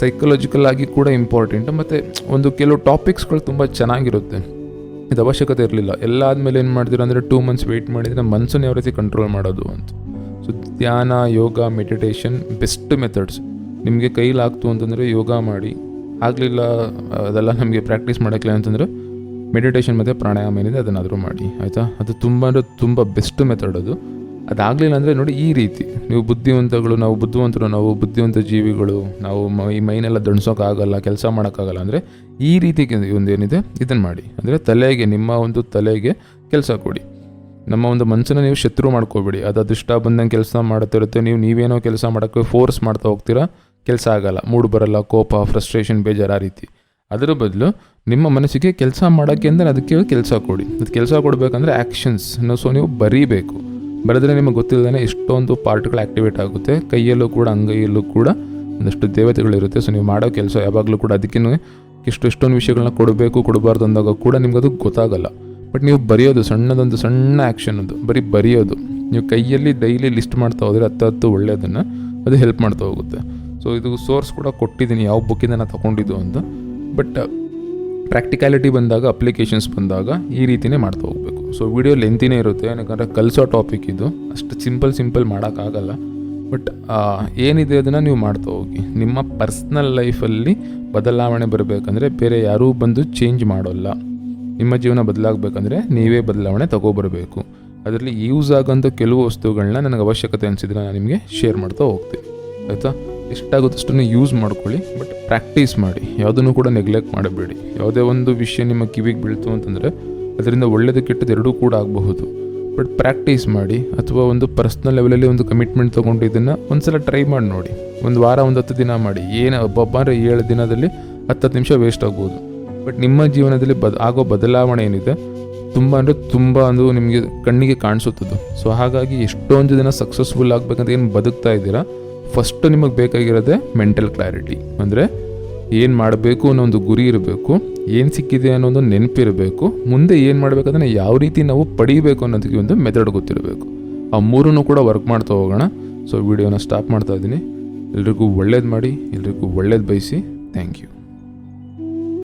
ಸೈಕಲಾಜಿಕಲ್ ಆಗಿ ಕೂಡ ಇಂಪಾರ್ಟೆಂಟ್ ಮತ್ತು ಒಂದು ಕೆಲವು ಟಾಪಿಕ್ಸ್ಗಳು ತುಂಬ ಚೆನ್ನಾಗಿರುತ್ತೆ. ಇದು ಅವಶ್ಯಕತೆ ಇರಲಿಲ್ಲ. ಎಲ್ಲ ಆದಮೇಲೆ ಏನು ಮಾಡ್ತೀರ ಅಂದರೆ ಟೂ ಮಂತ್ಸ್ ವೆಯ್ಟ್ ಮಾಡಿದರೆ ಮನಸ್ಸನ್ನು ಯಾವ ರೀತಿ ಕಂಟ್ರೋಲ್ ಮಾಡೋದು ಅಂತ. ಸೊ ಧ್ಯಾನ, ಯೋಗ ಮೆಡಿಟೇಷನ್ ಬೆಸ್ಟ್ ಮೆಥಡ್ಸ್ ನಿಮಗೆ ಕೈಲಾಗ್ತು ಅಂತಂದರೆ ಯೋಗ ಮಾಡಿ. ಆಗಲಿಲ್ಲ, ಅದೆಲ್ಲ ನಮಗೆ ಪ್ರಾಕ್ಟೀಸ್ ಮಾಡೋಕ್ಕಿಲ್ಲ ಅಂತಂದರೆ ಮೆಡಿಟೇಷನ್ ಮತ್ತು ಪ್ರಾಣಾಯಾಮ ಏನಿದೆ, ಅದನ್ನಾದರೂ ಮಾಡಿ, ಆಯಿತಾ? ಅದು ತುಂಬ ಅಂದರೆ ತುಂಬ ಬೆಸ್ಟ್ ಮೆಥಡ್ ಅದು. ಅದಾಗಲಿಲ್ಲ ಅಂದರೆ ನೋಡಿ ಈ ರೀತಿ. ನೀವು ಬುದ್ಧಿವಂತಗಳು, ನಾವು ಬುದ್ಧಿವಂತರು, ನಾವು ಬುದ್ಧಿವಂತ ಜೀವಿಗಳು, ನಾವು ಈ ಮೈನೆಲ್ಲ ದಣಿಸೋಕ್ಕಾಗಲ್ಲ ಕೆಲಸ ಮಾಡೋಕ್ಕಾಗಲ್ಲ ಅಂದರೆ ಈ ರೀತಿ ಒಂದು ಏನಿದೆ ಇದನ್ನು ಮಾಡಿ. ಅಂದರೆ ತಲೆಗೆ, ನಿಮ್ಮ ಒಂದು ತಲೆಗೆ ಕೆಲಸ ಕೊಡಿ. ನಮ್ಮ ಒಂದು ಮನಸ್ಸನ್ನು ನೀವು ಶತ್ರು ಮಾಡ್ಕೋಬೇಡಿ. ಅದು ಅದೃಷ್ಟ ಬಂದಂಗೆ ಕೆಲಸ ಮಾಡುತ್ತಿರುತ್ತೆ ನೀವು ನೀವೇನೋ ಕೆಲಸ ಮಾಡೋಕ್ಕೆ ಫೋರ್ಸ್ ಮಾಡ್ತಾ ಹೋಗ್ತೀರಾ, ಕೆಲಸ ಆಗಲ್ಲ. ಮೂಡ್ ಬರಲ್ಲ, ಕೋಪ ಫ್ರಸ್ಟ್ರೇಷನ್ ಬೇಜಾರು ಆ ರೀತಿ. ಅದರ ಬದಲು ನಿಮ್ಮ ಮನಸ್ಸಿಗೆ ಕೆಲಸ ಮಾಡೋಕ್ಕೆ ಅಂದರೆ ಅದಕ್ಕೆ ಕೆಲಸ ಕೊಡಿ. ಅದು ಕೆಲಸ ಕೊಡಬೇಕಂದ್ರೆ ಆ್ಯಕ್ಷನ್ಸ್ ಸೊ ನೀವು ಬರೀಬೇಕು. ಬರೆದ್ರೆ ನಿಮಗೆ ಗೊತ್ತಿಲ್ಲದೇ ಎಷ್ಟೊಂದು ಪಾರ್ಟ್ಗಳು ಆ್ಯಕ್ಟಿವೇಟ್ ಆಗುತ್ತೆ. ಕೈಯಲ್ಲೂ ಕೂಡ, ಅಂಗೈಯಲ್ಲೂ ಕೂಡ ಒಂದಷ್ಟು ದೇವತೆಗಳಿರುತ್ತೆ ಸೊ ನೀವು ಮಾಡೋ ಕೆಲಸ ಯಾವಾಗಲೂ ಕೂಡ ಅದಕ್ಕೇ ಇಷ್ಟು ಎಷ್ಟೊಂದು ವಿಷಯಗಳನ್ನ ಕೊಡಬೇಕು, ಕೊಡಬಾರ್ದು ಅಂದಾಗ ಕೂಡ ನಿಮ್ಗೆ ಅದು ಗೊತ್ತಾಗಲ್ಲ. ಬಟ್ ನೀವು ಬರೆಯೋದು ಸಣ್ಣದೊಂದು, ಸಣ್ಣ ಆ್ಯಕ್ಷನ್ ಅದು. ಬರೀ ಬರೆಯೋದು. ನೀವು ಕೈಯಲ್ಲಿ ಡೈಲಿ ಲಿಸ್ಟ್ ಮಾಡ್ತಾ ಹೋದರೆ ಹತ್ತು ಹತ್ತು ಒಳ್ಳೆಯದನ್ನು ಅದು ಹೆಲ್ಪ್ ಮಾಡ್ತಾ ಹೋಗುತ್ತೆ. ಸೊ ಇದು ಸೋರ್ಸ್ ಕೂಡ ಕೊಟ್ಟಿದ್ದೀನಿ. ಯಾವ ಬುಕ್ಕಿಂದ ನಾನು ತೊಗೊಂಡಿದ್ದು ಅಂತ. ಬಟ್ ಪ್ರಾಕ್ಟಿಕ್ಯಾಲಿಟಿ ಬಂದಾಗ ಅಪ್ಲಿಕೇಶನ್ಸ್ ಬಂದಾಗ ಈ ರೀತಿನೇ ಮಾಡ್ತಾ ಹೋಗಬೇಕು. ಸೊ ವಿಡಿಯೋ ಲೆಂತಿನೇ ಇರುತ್ತೆ. ಯಾಕಂದರೆ ಕಲಿಸೋ ಟಾಪಿಕ್ ಇದು. ಅಷ್ಟು ಸಿಂಪಲ್ ಸಿಂಪಲ್ ಮಾಡೋಕ್ಕಾಗಲ್ಲ. ಬಟ್ ಏನಿದೆ ಅದನ್ನು ನೀವು ಮಾಡ್ತಾ ಹೋಗಿ. ನಿಮ್ಮ ಪರ್ಸ್ನಲ್ ಲೈಫಲ್ಲಿ ಬದಲಾವಣೆ ಬರಬೇಕಂದ್ರೆ ಬೇರೆ ಯಾರೂ ಬಂದು ಚೇಂಜ್ ಮಾಡೋಲ್ಲ. ನಿಮ್ಮ ಜೀವನ ಬದಲಾಗಬೇಕಂದ್ರೆ ನೀವೇ ಬದಲಾವಣೆ ತಗೋಬರಬೇಕು. ಅದರಲ್ಲಿ ಯೂಸ್ ಆಗೋಂಥ ಕೆಲವು ವಸ್ತುಗಳನ್ನ ನನಗೆ ಅವಶ್ಯಕತೆ ಅನಿಸಿದ್ರೆ ನಾನು ನಿಮಗೆ ಶೇರ್ ಮಾಡ್ತಾ ಹೋಗ್ತೀನಿ. ಆಯಿತಾ? ಎಷ್ಟಾಗುತ್ತೋ ಅಷ್ಟನ್ನು ಯೂಸ್ ಮಾಡ್ಕೊಳ್ಳಿ ಬಟ್ ಪ್ರಾಕ್ಟೀಸ್ ಮಾಡಿ. ಯಾವುದನ್ನು ಕೂಡ ನೆಗ್ಲೆಕ್ಟ್ ಮಾಡಬೇಡಿ. ಯಾವುದೇ ಒಂದು ವಿಷಯ ನಿಮ್ಮ ಕಿವಿಗೆ ಬೀಳ್ತು ಅಂತಂದರೆ ಅದರಿಂದ ಒಳ್ಳೆಯದು ಕೆಟ್ಟದ್ದು ಎರಡೂ ಕೂಡ ಆಗಬಹುದು. ಬಟ್ ಪ್ರಾಕ್ಟೀಸ್ ಮಾಡಿ, ಅಥವಾ ಒಂದು ಪರ್ಸ್ನಲ್ ಲೆವೆಲಲ್ಲಿ ಒಂದು ಕಮಿಟ್ಮೆಂಟ್ ತೊಗೊಂಡು ಇದನ್ನು ಒಂದ್ಸಲ ಟ್ರೈ ಮಾಡಿ ನೋಡಿ. ಒಂದು ವಾರ, ಒಂದು ಹತ್ತು ದಿನ ಮಾಡಿ. ಏನು ಒಬ್ಬೊಬ್ಬ ಅಂದರೆ ಏಳು ದಿನದಲ್ಲಿ ಹತ್ತು ನಿಮಿಷ ವೇಸ್ಟ್ ಆಗ್ಬೋದು. ಬಟ್ ನಿಮ್ಮ ಜೀವನದಲ್ಲಿ ಬದ್, ಆಗೋ ಬದಲಾವಣೆ ಏನಿದೆ, ತುಂಬ ಅಂದರೆ ತುಂಬ ಅದು ನಿಮಗೆ ಕಣ್ಣಿಗೆ ಕಾಣಿಸುತ್ತದು ಸೊ ಹಾಗಾಗಿ ಎಷ್ಟೊಂದು ದಿನ ಸಕ್ಸಸ್ಫುಲ್ ಆಗಬೇಕಂತ ಏನು ಬದುಕ್ತಾ ಇದ್ದೀರಾ ಫಸ್ಟ್ ನಿಮಗೆ ಬೇಕಾಗಿರೋದೇ ಮೆಂಟಲ್ ಕ್ಲಾರಿಟಿ ಅಂದರೆ ಏನು ಮಾಡಬೇಕು ಅನ್ನೋ ಒಂದು ಗುರಿ ಇರಬೇಕು, ಏನು ಸಿಕ್ಕಿದೆ ಅನ್ನೋದು ನೆನಪಿರಬೇಕು, ಮುಂದೆ ಏನು ಮಾಡಬೇಕಂದ್ರೆ ಯಾವ ರೀತಿ ನಾವು ಪಡೀಬೇಕು ಅನ್ನೋದಕ್ಕೆ ಒಂದು ಮೆಥಡ್ ಗೊತ್ತಿರಬೇಕು. ಆ ಮೂರನ್ನು ಕೂಡ ವರ್ಕ್ ಮಾಡ್ತಾ ಹೋಗೋಣ. ಸೊ ವಿಡಿಯೋನ ಸ್ಟಾಪ್ ಮಾಡ್ತಾ ಇದ್ದೀನಿ. ಎಲ್ರಿಗೂ ಒಳ್ಳೇದು ಮಾಡಿ, ಎಲ್ರಿಗೂ ಒಳ್ಳೇದು ಬಯಸಿ. Thank you